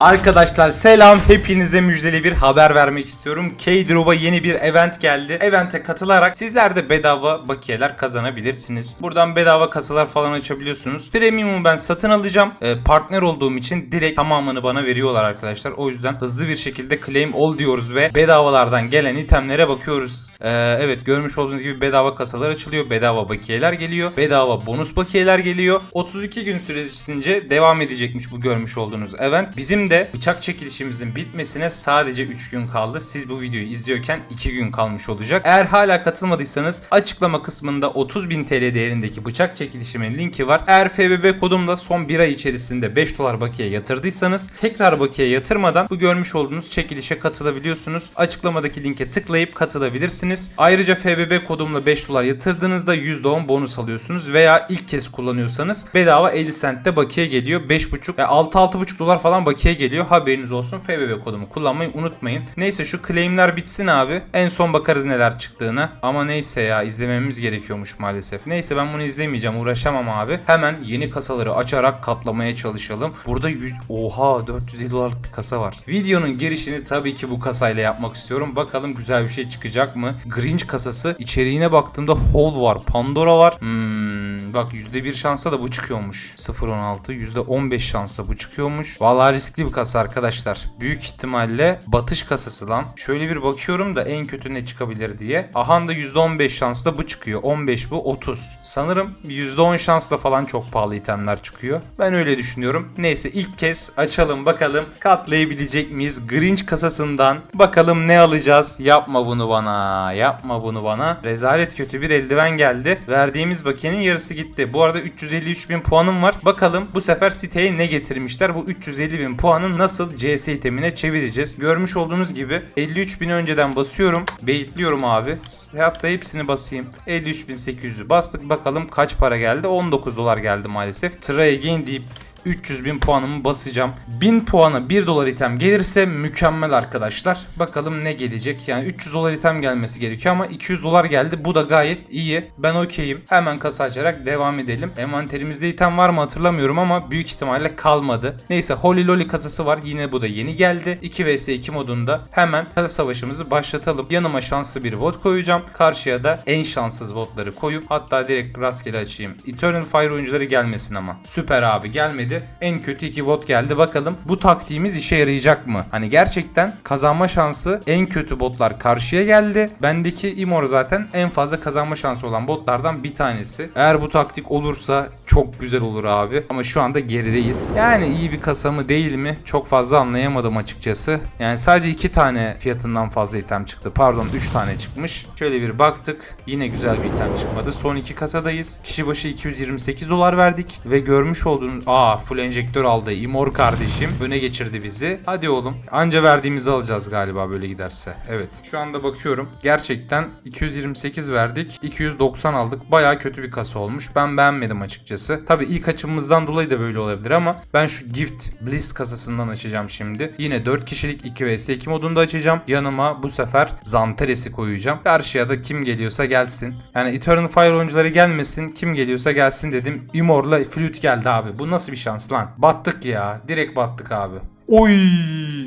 Arkadaşlar selam hepinize müjdeli bir haber vermek istiyorum. K-Drop'a yeni bir event geldi. Event'e katılarak sizler de bedava bakiyeler kazanabilirsiniz. Buradan bedava kasalar falan açabiliyorsunuz. Premium'u ben satın alacağım. Ee, partner olduğum için direkt tamamını bana veriyorlar arkadaşlar. O yüzden hızlı bir şekilde claim ol diyoruz ve bedavalardan gelen itemlere bakıyoruz. Ee, evet görmüş olduğunuz gibi bedava kasalar açılıyor. Bedava bakiyeler geliyor. Bedava bonus bakiyeler geliyor. 32 gün süresince devam edecekmiş bu görmüş olduğunuz event. Bizim de bıçak çekilişimizin bitmesine sadece 3 gün kaldı. Siz bu videoyu izliyorken 2 gün kalmış olacak. Eğer hala katılmadıysanız açıklama kısmında 30.000 TL değerindeki bıçak çekilişimin linki var. Eğer FBB kodumla son 1 ay içerisinde 5 dolar bakiye yatırdıysanız tekrar bakiye yatırmadan bu görmüş olduğunuz çekilişe katılabiliyorsunuz. Açıklamadaki linke tıklayıp katılabilirsiniz. Ayrıca FBB kodumla 5 dolar yatırdığınızda %10 bonus alıyorsunuz veya ilk kez kullanıyorsanız bedava 50 centte bakiye geliyor. 5.5 ve 6-6.5 dolar falan bakiye geliyor. Haberiniz olsun. FBB kodumu kullanmayı unutmayın. Neyse şu claimler bitsin abi. En son bakarız neler çıktığını. Ama neyse ya izlememiz gerekiyormuş maalesef. Neyse ben bunu izlemeyeceğim. Uğraşamam abi. Hemen yeni kasaları açarak katlamaya çalışalım. Burada 100... Oha 450 dolarlık bir kasa var. Videonun girişini tabii ki bu kasayla yapmak istiyorum. Bakalım güzel bir şey çıkacak mı? Grinch kasası. İçeriğine baktığımda Hole var. Pandora var. Hmm, bak %1 şansa da bu çıkıyormuş. 0.16 %15 şansla bu çıkıyormuş. Vallahi riskli bir kasa arkadaşlar. Büyük ihtimalle batış kasası lan. Şöyle bir bakıyorum da en kötü ne çıkabilir diye. Ahan da %15 şansla bu çıkıyor. 15 bu 30. Sanırım %10 şansla falan çok pahalı itemler çıkıyor. Ben öyle düşünüyorum. Neyse ilk kez açalım bakalım katlayabilecek miyiz? Grinch kasasından bakalım ne alacağız? Yapma bunu bana. Yapma bunu bana. Rezalet kötü bir eldiven geldi. Verdiğimiz bakiyenin yarısı gitti. Bu arada 353 bin puanım var. Bakalım bu sefer siteye ne getirmişler? Bu 350 bin puanı nasıl CS itemine çevireceğiz? Görmüş olduğunuz gibi 53 bin önceden basıyorum. Beyitliyorum abi. Hatta hepsini basayım. 53.800'ü bastık. Bakalım kaç para geldi? 19 dolar geldi maalesef. Try again deyip 300 bin puanımı basacağım. 1000 puana 1 dolar item gelirse mükemmel arkadaşlar. Bakalım ne gelecek. Yani 300 dolar item gelmesi gerekiyor ama 200 dolar geldi. Bu da gayet iyi. Ben okeyim. Hemen kasa açarak devam edelim. Envanterimizde item var mı hatırlamıyorum ama büyük ihtimalle kalmadı. Neyse Holy Lolly kasası var. Yine bu da yeni geldi. 2 vs 2 modunda hemen kasa savaşımızı başlatalım. Yanıma şanslı bir bot koyacağım. Karşıya da en şanssız botları koyup hatta direkt rastgele açayım. Eternal Fire oyuncuları gelmesin ama. Süper abi gelmedi. En kötü iki bot geldi. Bakalım bu taktiğimiz işe yarayacak mı? Hani gerçekten kazanma şansı en kötü botlar karşıya geldi. Bendeki Imor zaten en fazla kazanma şansı olan botlardan bir tanesi. Eğer bu taktik olursa çok güzel olur abi. Ama şu anda gerideyiz. Yani iyi bir kasa mı değil mi? Çok fazla anlayamadım açıkçası. Yani sadece iki tane fiyatından fazla item çıktı. Pardon 3 tane çıkmış. Şöyle bir baktık. Yine güzel bir item çıkmadı. Son iki kasadayız. Kişi başı 228 dolar verdik. Ve görmüş olduğunuz... Aa full enjektör aldı. Imor kardeşim. Öne geçirdi bizi. Hadi oğlum. Anca verdiğimizi alacağız galiba böyle giderse. Evet. Şu anda bakıyorum. Gerçekten 228 verdik. 290 aldık. Baya kötü bir kasa olmuş. Ben beğenmedim açıkçası. Tabi ilk açımımızdan dolayı da böyle olabilir ama ben şu Gift Bliss kasasından açacağım şimdi. Yine 4 kişilik 2 vs 2 modunda açacağım. Yanıma bu sefer Zanteres'i koyacağım. Karşıya da kim geliyorsa gelsin. Yani Eternal Fire oyuncuları gelmesin. Kim geliyorsa gelsin dedim. Imor'la Flute geldi abi. Bu nasıl bir şans lan? Battık ya. Direkt battık abi. Oy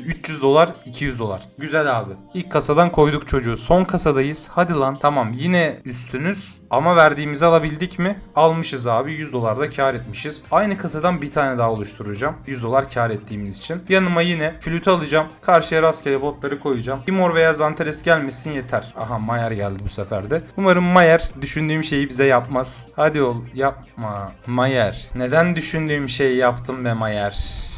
300 dolar 200 dolar. Güzel abi. İlk kasadan koyduk çocuğu. Son kasadayız. Hadi lan. Tamam yine üstünüz. Ama verdiğimizi alabildik mi? Almışız abi. 100 dolar da kar etmişiz. Aynı kasadan bir tane daha oluşturacağım. 100 dolar kar ettiğimiz için. Yanıma yine flütü alacağım. Karşıya rastgele botları koyacağım. Timor veya Zanteres gelmesin yeter. Aha Mayer geldi bu sefer de. Umarım Mayer düşündüğüm şeyi bize yapmaz. Hadi ol yapma. Mayer. Neden düşündüğüm şeyi yaptım be Mayer?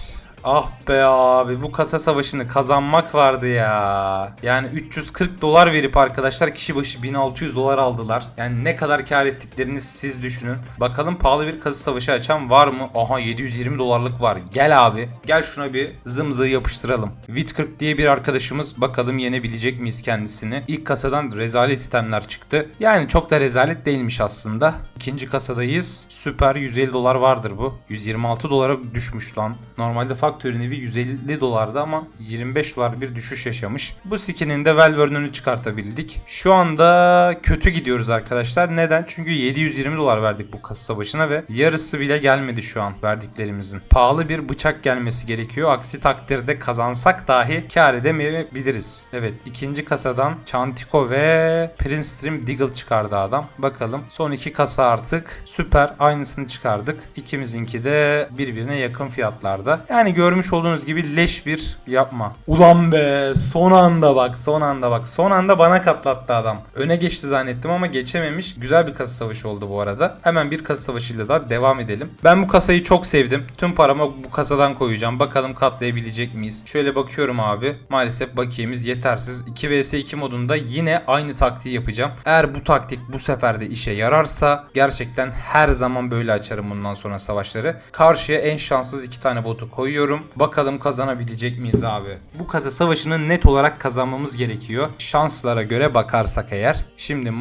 Ah be abi bu kasa savaşını kazanmak vardı ya. Yani 340 dolar verip arkadaşlar kişi başı 1600 dolar aldılar. Yani ne kadar kar ettiklerini siz düşünün. Bakalım pahalı bir kasa savaşı açan var mı? Aha 720 dolarlık var. Gel abi. Gel şuna bir zımzığı yapıştıralım. Wit40 diye bir arkadaşımız. Bakalım yenebilecek miyiz kendisini? İlk kasadan rezalet itemler çıktı. Yani çok da rezalet değilmiş aslında. İkinci kasadayız. Süper 150 dolar vardır bu. 126 dolara düşmüş lan. Normalde fuck Factory Navy 150 dolardı ama 25 dolar bir düşüş yaşamış. Bu skinin de Velvern'ünü çıkartabildik. Şu anda kötü gidiyoruz arkadaşlar. Neden? Çünkü 720 dolar verdik bu kasa savaşına ve yarısı bile gelmedi şu an verdiklerimizin. Pahalı bir bıçak gelmesi gerekiyor. Aksi takdirde kazansak dahi kar edemeyebiliriz. Evet ikinci kasadan Chantiko ve Prince Stream Deagle çıkardı adam. Bakalım. Son iki kasa artık. Süper. Aynısını çıkardık. İkimizinki de birbirine yakın fiyatlarda. Yani görmüş olduğunuz gibi leş bir yapma. Ulan be son anda bak son anda bak. Son anda bana katlattı adam. Öne geçti zannettim ama geçememiş. Güzel bir kasa savaşı oldu bu arada. Hemen bir kasa savaşıyla daha devam edelim. Ben bu kasayı çok sevdim. Tüm paramı bu kasadan koyacağım. Bakalım katlayabilecek miyiz? Şöyle bakıyorum abi. Maalesef bakiyemiz yetersiz. 2 vs 2 modunda yine aynı taktiği yapacağım. Eğer bu taktik bu sefer de işe yararsa gerçekten her zaman böyle açarım bundan sonra savaşları. Karşıya en şanssız iki tane botu koyuyorum. Bakalım kazanabilecek miyiz abi? Bu kasa savaşını net olarak kazanmamız gerekiyor. Şanslara göre bakarsak eğer. Şimdi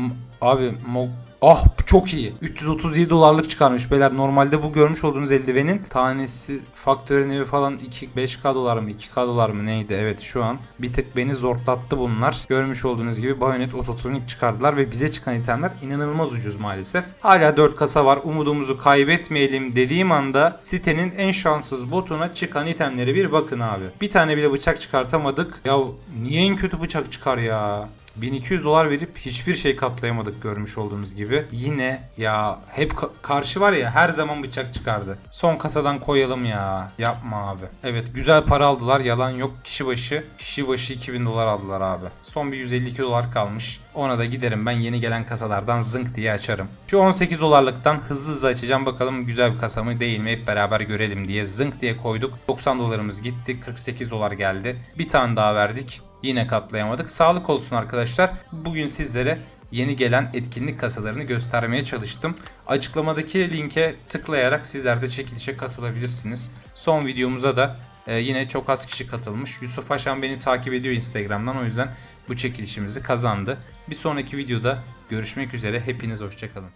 abi mo Ah çok iyi. 337 dolarlık çıkarmış beyler. Normalde bu görmüş olduğunuz eldivenin tanesi faktörün evi falan 2 5k dolar mı 2k dolar mı neydi? Evet şu an bir tık beni zortlattı bunlar. Görmüş olduğunuz gibi bayonet ototronik çıkardılar ve bize çıkan itemler inanılmaz ucuz maalesef. Hala 4 kasa var. Umudumuzu kaybetmeyelim dediğim anda sitenin en şanssız botuna çıkan itemlere bir bakın abi. Bir tane bile bıçak çıkartamadık. Ya niye en kötü bıçak çıkar ya? 1200 dolar verip hiçbir şey katlayamadık görmüş olduğunuz gibi. Yine ya hep ka- karşı var ya her zaman bıçak çıkardı. Son kasadan koyalım ya. Yapma abi. Evet güzel para aldılar yalan yok. Kişi başı kişi başı 2000 dolar aldılar abi. Son bir 152 dolar kalmış. Ona da giderim ben yeni gelen kasalardan zınk diye açarım. Şu 18 dolarlıktan hızlı hızlı açacağım bakalım güzel bir kasa mı değil mi hep beraber görelim diye zınk diye koyduk. 90 dolarımız gitti 48 dolar geldi. Bir tane daha verdik. Yine katlayamadık. Sağlık olsun arkadaşlar. Bugün sizlere yeni gelen etkinlik kasalarını göstermeye çalıştım. Açıklamadaki linke tıklayarak sizler de çekilişe katılabilirsiniz. Son videomuza da e, yine çok az kişi katılmış. Yusuf Aşan beni takip ediyor Instagram'dan o yüzden bu çekilişimizi kazandı. Bir sonraki videoda görüşmek üzere. Hepiniz hoşçakalın.